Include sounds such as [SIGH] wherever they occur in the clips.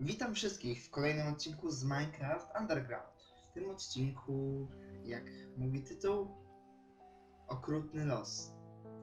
Witam wszystkich w kolejnym odcinku z Minecraft Underground. W tym odcinku, jak mówi tytuł, okrutny los.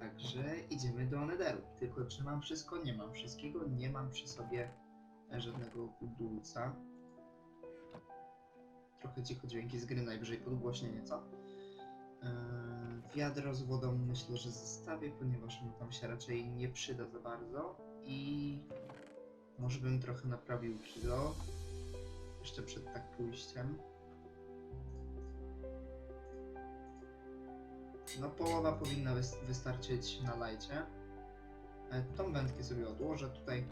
Także idziemy do Netheru. Tylko czy mam wszystko? Nie mam wszystkiego. Nie mam przy sobie żadnego budulca. Trochę cicho dźwięki z gry, najwyżej podgłośnie nieco. Eee, wiadro z wodą myślę, że zostawię, ponieważ on tam się raczej nie przyda za bardzo. I może bym trochę naprawił kilo. Jeszcze przed tak pójściem. No połowa powinna wys- wystarczyć na lajcie. E, Tą wędkę sobie odłożę tutaj.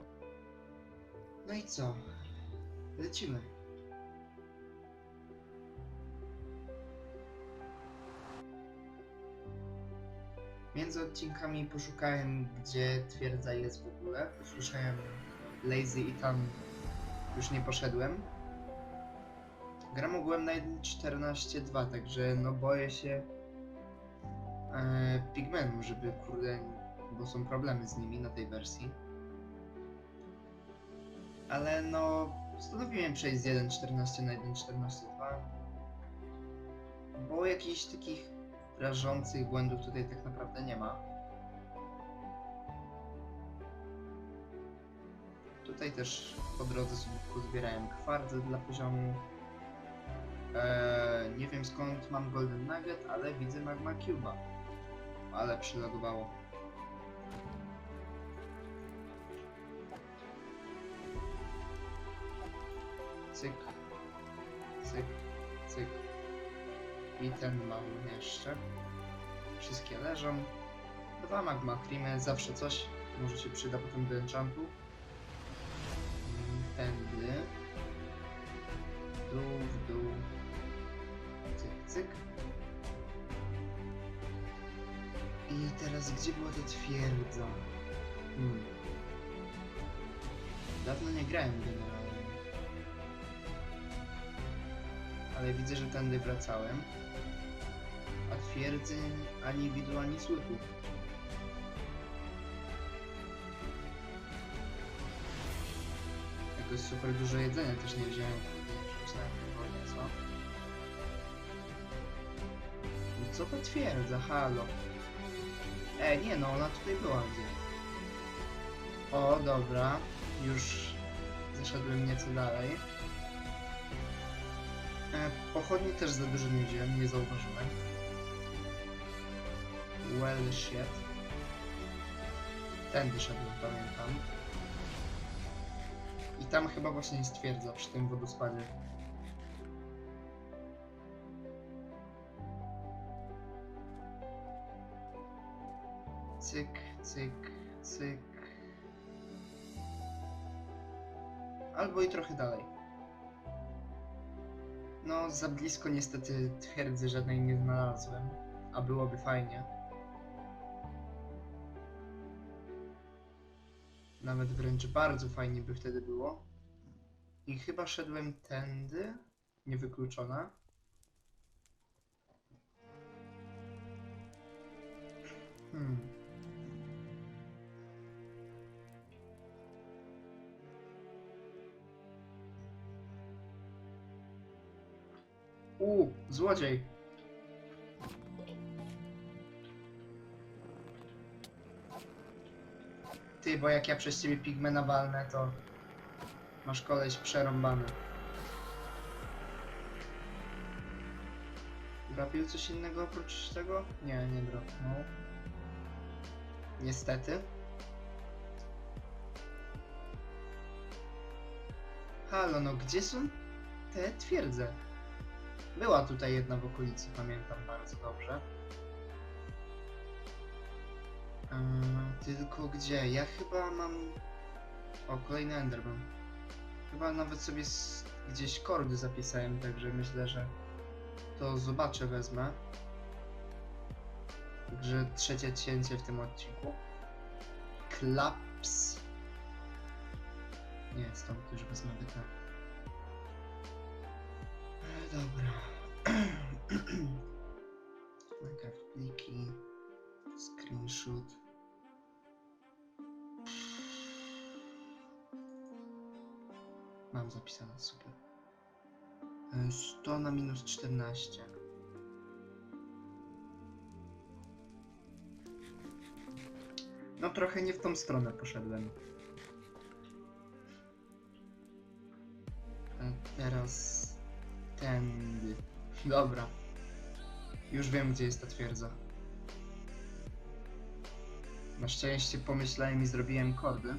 No i co? Lecimy. Między odcinkami poszukałem, gdzie twierdza jest w ogóle. Usłyszałem Lazy i tam już nie poszedłem. Gram ogółem na 1.14.2, także no boję się e, Pigmenów, żeby kurde, bo są problemy z nimi na tej wersji. Ale no, postanowiłem przejść z 1.14 na 1.14.2, bo jakichś takich rażących błędów tutaj tak naprawdę nie ma. Tutaj też po drodze sobie pozbierałem kwarty dla poziomu. Eee, nie wiem skąd mam Golden Nugget, ale widzę Magma Cube'a. Ale przylagowało. Cyk, cyk, cyk. I ten mały jeszcze. Wszystkie leżą. Dwa magma creamy, zawsze coś. Może się przyda potem do enchantu. Tędy. W dół, w dół. Cyk, cyk. I teraz gdzie była ta twierdza? Hmm. Dawno nie grałem generalnie. Ale widzę, że tędy wracałem. A twierdzy ani widu, ani słychu. Jakoś super dużo jedzenia też nie wziąłem. co? No co to twierdza? Halo. E, nie no, ona tutaj była gdzieś. O, dobra. Już zeszedłem nieco dalej. E, pochodni też za dużo nie wziąłem, nie zauważyłem. Well shit. Tędy szedłem, pamiętam. Tam chyba właśnie jest twierdza przy tym wodospadzie. Cyk, cyk, cyk. Albo i trochę dalej. No, za blisko niestety twierdzy żadnej nie znalazłem, a byłoby fajnie. Nawet wręcz bardzo fajnie by wtedy było. I chyba szedłem tędy, niewykluczona. Hmm. U, złodziej. Ty, bo jak ja przez ciebie pigmena walnę, to masz koleś przerąbany. Dropił coś innego oprócz tego? Nie, nie dropnął. Niestety. Halo, no gdzie są te twierdze? Była tutaj jedna w okolicy, pamiętam bardzo dobrze. Eee, tylko gdzie? Ja chyba mam... O, kolejny Enderman. Chyba nawet sobie gdzieś kordy zapisałem, także myślę, że to zobaczę, wezmę. Także trzecie cięcie w tym odcinku. Klaps. Nie, stąd już wezmę. E, Dobra. [CLEARS THROAT] Minecraft pliki. Screenshot. Mam zapisane, super. E, 100 na minus 14. No trochę nie w tą stronę poszedłem. A teraz tędy. Dobra. Już wiem, gdzie jest ta twierdza. Na szczęście pomyślałem i zrobiłem kordy.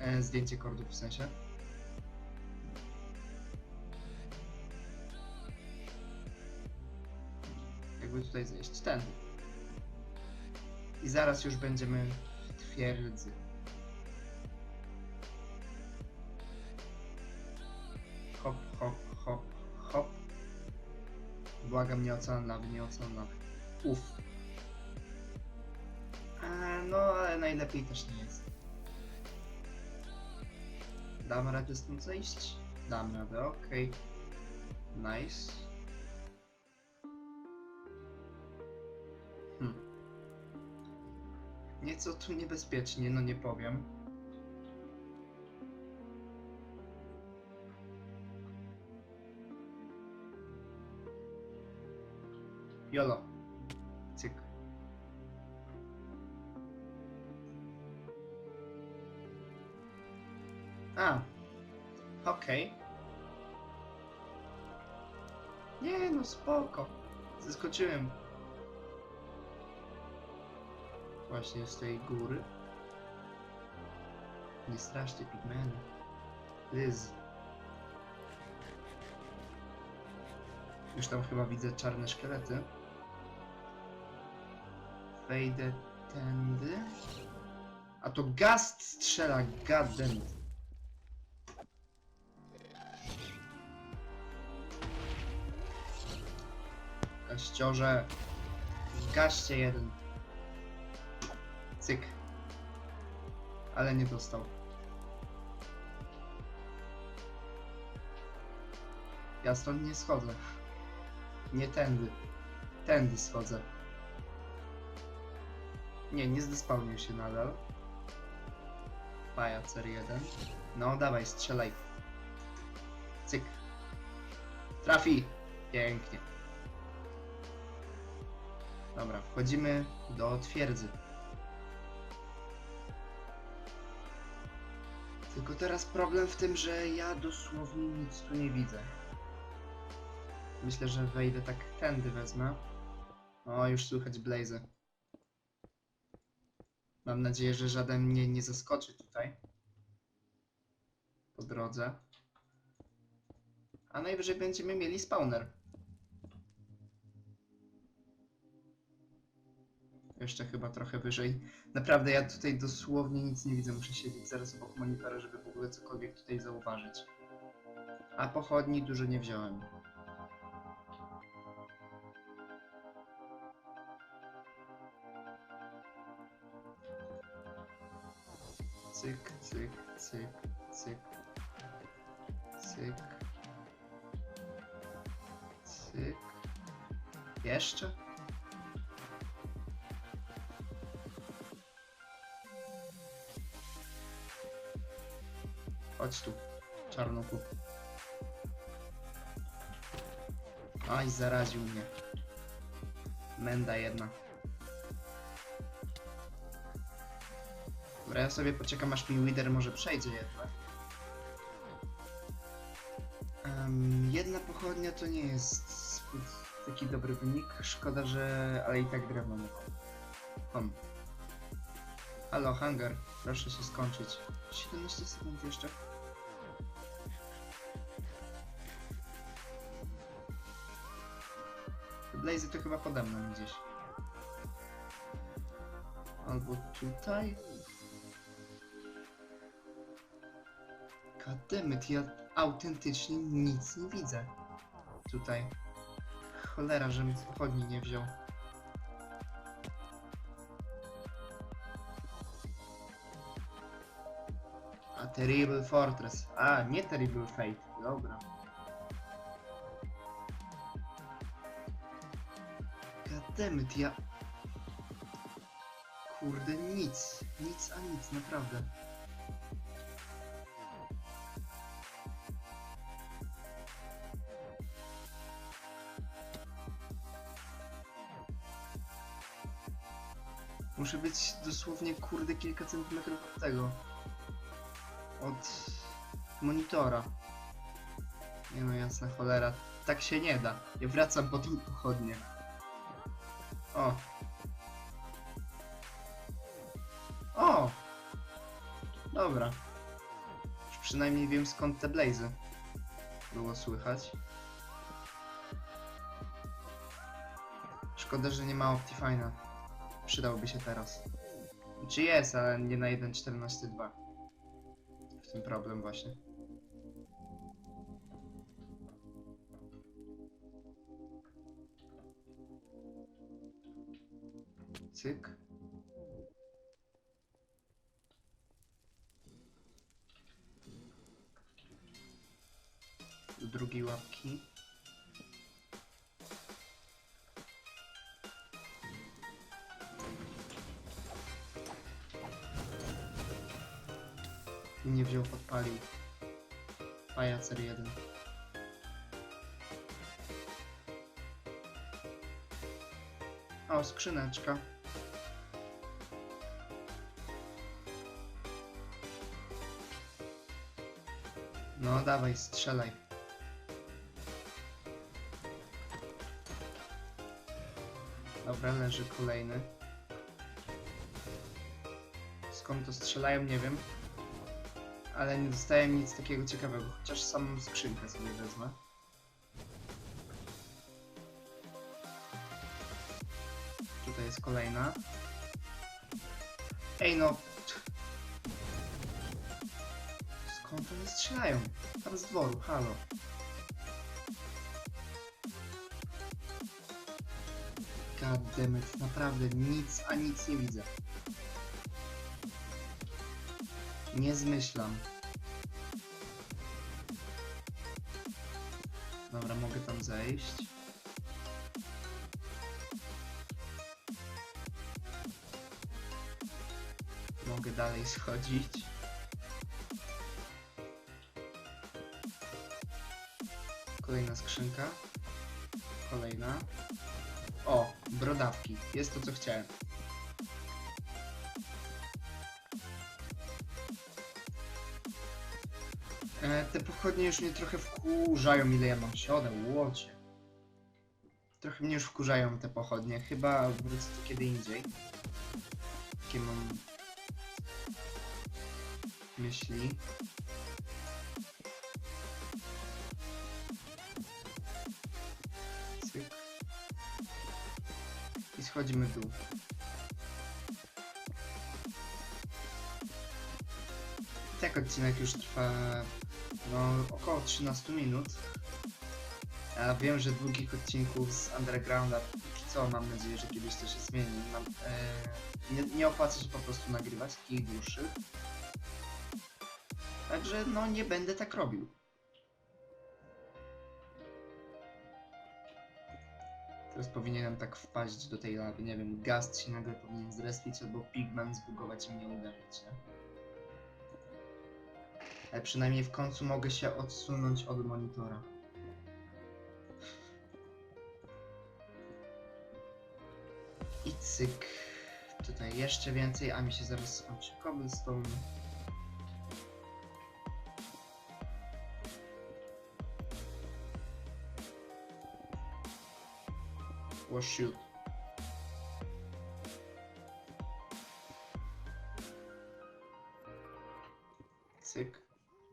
E, zdjęcie kordów w sensie. Jakby tutaj zejść. Tędy. I zaraz już będziemy w twierdzy. Hop, hop, hop, hop. Błagam, nie ocean lawy, nie ocean. Uff. E, no, ale najlepiej też nie jest. Dam radę stąd zejść? Dam radę, okej. Nice. Nieco tu niebezpiecznie, no nie powiem. Jolo. Cyk. A. Okej. Nie no, spoko. Zeskoczyłem. Właśnie z tej góry. Nie straszcie pigmeny. Liz. Już tam chyba widzę czarne szkielety. Wejdę tędy. A to gast strzela, goddammit. Gaściorze. Gaście jeden. Cyk. Ale nie dostał. Ja stąd nie schodzę. Nie tędy. Tędy schodzę. Nie, nie zdespawnił się nadal. Pajacer jeden. No, dawaj, strzelaj. Cyk. Trafi! Pięknie. Dobra, wchodzimy do twierdzy. Tylko teraz problem w tym, że ja dosłownie nic tu nie widzę. Myślę, że wejdę tak tędy wezmę. O, już słychać blazy. Mam nadzieję, że żaden mnie nie zaskoczy tutaj. Po drodze. A najwyżej będziemy mieli spawner. Jeszcze chyba trochę wyżej. Naprawdę ja tutaj dosłownie nic nie widzę. Muszę siedzieć zaraz obok monitora, żeby w ogóle cokolwiek tutaj zauważyć. A pochodni dużo nie wziąłem. Cyk, cyk, cyk, cyk. Cyk. Cyk. Jeszcze? Chodź tu, czarnoku. Aj, zaraził mnie. Menda jedna. Dobra, ja sobie poczekam aż mi Wither może przejdzie jednak. Em, jedna pochodnia to nie jest taki dobry wynik. Szkoda, że... ale i tak drewno nie. Halo, hangar. Proszę się skończyć. 17 sekund jeszcze. Blazy to chyba pode mną gdzieś. Albo tutaj. Goddammit, ja autentycznie nic nie widzę. Tutaj. Cholera, żebym pochodni nie wziął. A Terrible Fortress. A, nie Terrible Fate. Dobra. goddammit, ja... Kurde, nic. Nic a nic, naprawdę. Muszę być dosłownie, kurde, kilka centymetrów od tego. Od monitora. Nie no, jasna cholera. Tak się nie da. Ja wracam po tą pochodnię. O. O! Dobra. Już przynajmniej wiem skąd te blazy. Było słychać. Szkoda, że nie ma Optifine'a. Przydałby się teraz. Czy jest, ale nie na 1.14.2. W tym problem właśnie. Cyk. Do łapki. Nie wziął, podpalił. Pajacer jeden. O, skrzyneczka. Dawaj, strzelaj. Dobra, leży kolejny. Skąd to strzelają, nie wiem. Ale nie dostałem nic takiego ciekawego, chociaż samą skrzynkę sobie wezmę. Tutaj jest kolejna. Ej no! Skąd one strzelają? Tam z dworu, halo. God damn it, naprawdę nic, a nic nie widzę. Nie zmyślam. Dobra, mogę tam zejść. Mogę dalej schodzić. Kolejna skrzynka. Kolejna. O, brodawki. Jest to, co chciałem. E, te pochodnie już mnie trochę wkurzają, ile ja mam siodeł, łocie. Trochę mnie już wkurzają te pochodnie. Chyba wrócę tu kiedy indziej. Takie mam myśli. Schodzimy w dół. Tak odcinek już trwa no około 13 minut. Ja wiem, że długich odcinków z Undergrounda póki co mam nadzieję, że kiedyś to się zmieni. Mam, e, nie, nie opłaca się po prostu nagrywać takich dłuższych. Także no nie będę tak robił. Teraz powinienem tak wpaść do tej lawy, nie wiem, Gast się nagle powinien zrespić albo Pigman zbugować i mnie uderzyć, nie? Ale przynajmniej w końcu mogę się odsunąć od monitora. I cyk. Tutaj jeszcze więcej, a mi się zaraz skończy cobblestone. Shoot. Cyk.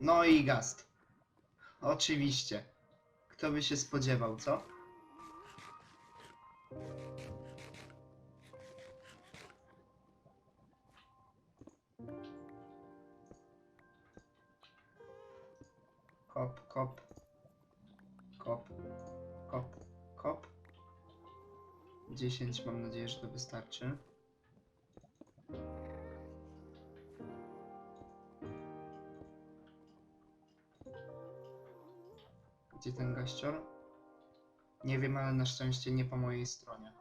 No i gast. Oczywiście. Kto by się spodziewał, co? Kop. Kop. Kop, 10 mam nadzieję, że to wystarczy. Gdzie ten gaścior? Nie wiem, ale na szczęście nie po mojej stronie.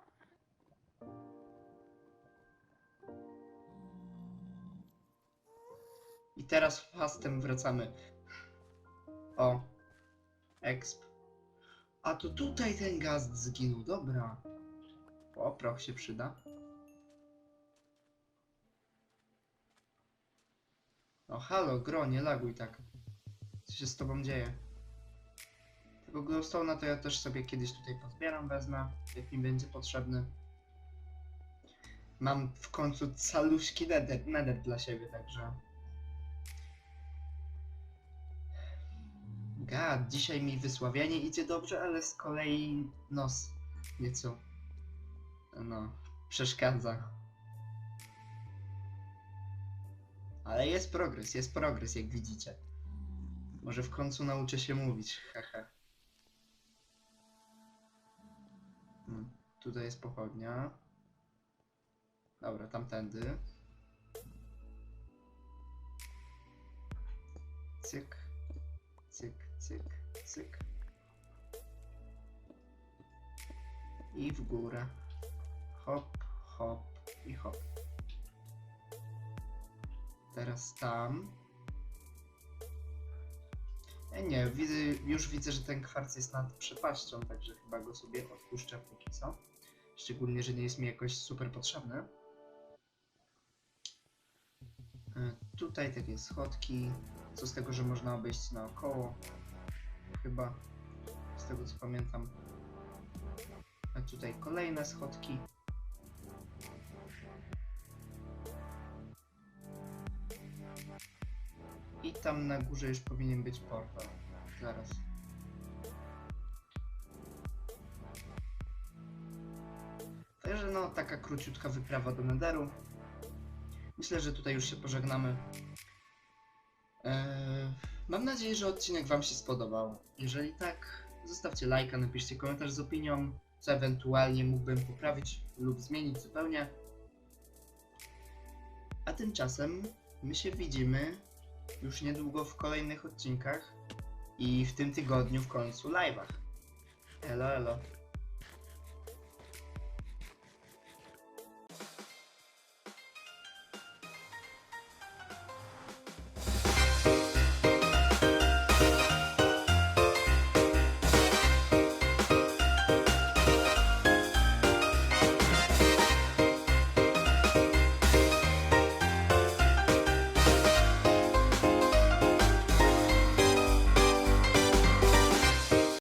I teraz fastem wracamy. O. Exp. A to tutaj ten gaz zginął, dobra. O, proch się przyda. No halo, gro, nie laguj tak. Co się z tobą dzieje? Tego glowstone'a to ja też sobie kiedyś tutaj pozbieram, wezmę, jak mi będzie potrzebny. Mam w końcu caluśki nether, nether dla siebie, także... God, dzisiaj mi wysławianie idzie dobrze, ale z kolei nos nieco no, przeszkadza. Ale jest progres, jest progres, jak widzicie. Może w końcu nauczę się mówić, haha. Hmm, tutaj jest pochodnia. Dobra, tamtędy. Cyk, cyk, cyk, cyk. I w górę. Hop, hop i hop. Teraz tam. E, nie, widzę, już widzę, że ten kwarc jest nad przepaścią, także chyba go sobie odpuszczę póki co. Szczególnie, że nie jest mi jakoś super potrzebny. E, Tutaj takie schodki. Co z tego, że można obejść naokoło? Chyba. Z tego co pamiętam. A tutaj kolejne schodki. I tam na górze już powinien być portal. Zaraz. Także no, taka króciutka wyprawa do Netheru. Myślę, że tutaj już się pożegnamy. Eee, mam nadzieję, że odcinek Wam się spodobał. Jeżeli tak, zostawcie lajka, napiszcie komentarz z opinią, co ewentualnie mógłbym poprawić lub zmienić zupełnie. A tymczasem my się widzimy już niedługo w kolejnych odcinkach i w tym tygodniu w końcu live'ach. Elo, elo.